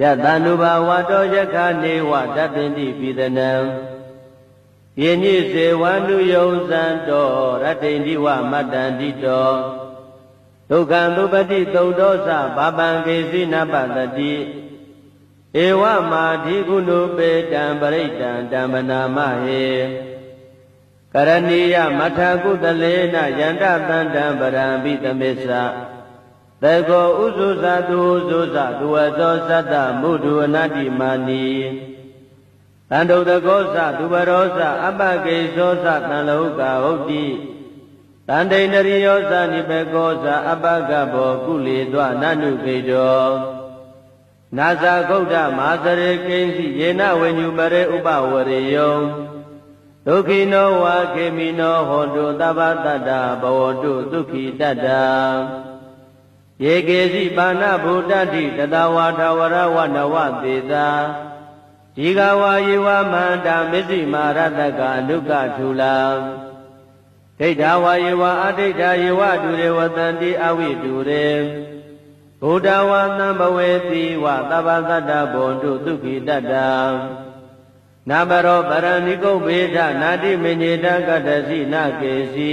ယတန္တုဘာဝတောယခနေဝတပ္ပိတိပိဒနံယညိစေဝန္တုယုံဇံတောရတ္တိန္ဒီဝမတ္တန္တိတောဒုက္ခံသုပတိသုတ်တောသဘာပံကေစီနပတတိဧဝမာဓိကုဏုပေတံပရိတံဓမ္မနာမဟေကရဏီယမထကုတလေနယန္တတန္တံပရံပိသမစ္ဆ သေကောဥဇုဇသူဥဇုဇသူဝသောသတ္တမုဒုအနတ္တိမာနီတန္တုတကောသသူဘရောသအပကေသောသတံလောကဟုတ်တိတန္တိန္ဒရိယောသနိဘေကောသအပကဘောကုလေသောနနုကေတောနာဇာဂௌဒမာသရေကိဉ္စီယေနဝိညုပရေဥပဝရေယောဒုက္ခိနောဝါခေမိနောဟောတုသဗ္ဗတတ္တဘဝတုဒုက္ခိတတ္တ ယေကေစီပါဏဗုဒ္ဓတိတတဝါထဝရဝနဝသေသာဒီဃဝါယေဝမန္တာမစ္စည်းမာရတကအနုကထူလာဒိဋ္ဌဝါယေဝအဒိဋ္ဌယေဝဒုရေဝတန္တိအဝိဒုရေဘုဒ္ဓဝါသံဘဝေတိဝသဗ္ဗသတ္တဘွန်တုဒုက္ခိတတ္တနာဘရောပရဏိကုဗေဒနာတိမညေတကတ္တစီနကေစီ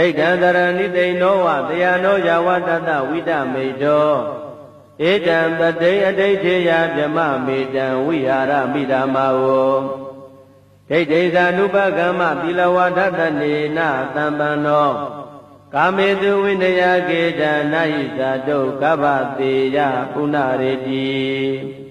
ဒိဋ္ဌံတရဏိသိဏောဝတယနောယဝတတဝိတမေတောဧတံပတိအဋိဋ္ဌေယဗြမမေတံဝိဟာရမိဓမ္မာဝဒိဋ္ဌိဇာနုပကမ္မသီလဝါဒတနေနသံပန္နောကာမေတုဝိနယကေတနာဟိဇာတုကဗ္ဗတေယပုဏ္ဏရေတိ